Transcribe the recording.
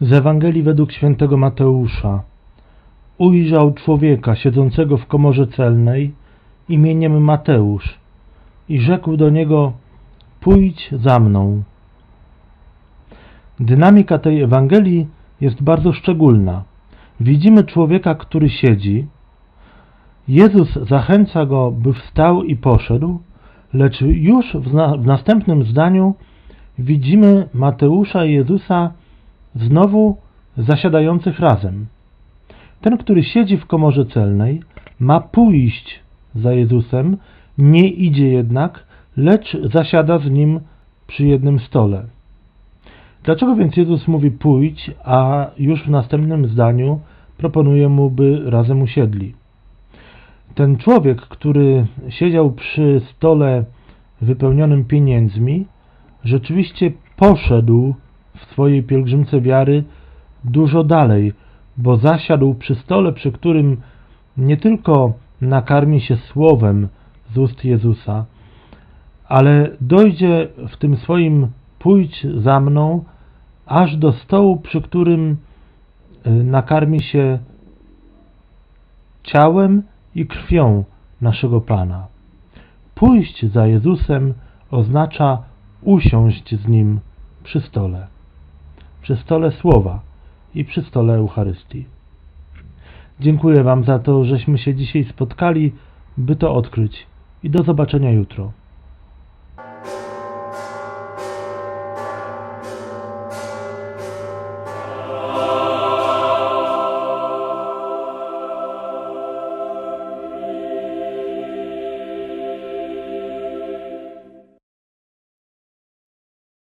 Z Ewangelii według świętego Mateusza. Ujrzał człowieka siedzącego w komorze celnej imieniem Mateusz i rzekł do niego: Pójdź za mną. Dynamika tej Ewangelii jest bardzo szczególna. Widzimy człowieka, który siedzi. Jezus zachęca go, by wstał i poszedł, lecz już w, na, w następnym zdaniu widzimy Mateusza i Jezusa znowu zasiadających razem. Ten, który siedzi w komorze celnej, ma pójść za Jezusem, nie idzie jednak, lecz zasiada z nim przy jednym stole. Dlaczego więc Jezus mówi pójdź, a już w następnym zdaniu proponuje mu, by razem usiedli? Ten człowiek, który siedział przy stole wypełnionym pieniędzmi, rzeczywiście poszedł w swojej pielgrzymce wiary dużo dalej, bo zasiadł przy stole, przy którym nie tylko nakarmi się słowem z ust Jezusa, ale dojdzie w tym swoim pójdź za mną aż do stołu, przy którym y, nakarmi się ciałem i krwią naszego Pana. Pójść za Jezusem oznacza usiąść z Nim przy stole, przy stole Słowa i przy stole Eucharystii. Dziękuję Wam za to, żeśmy się dzisiaj spotkali, by to odkryć i do zobaczenia jutro.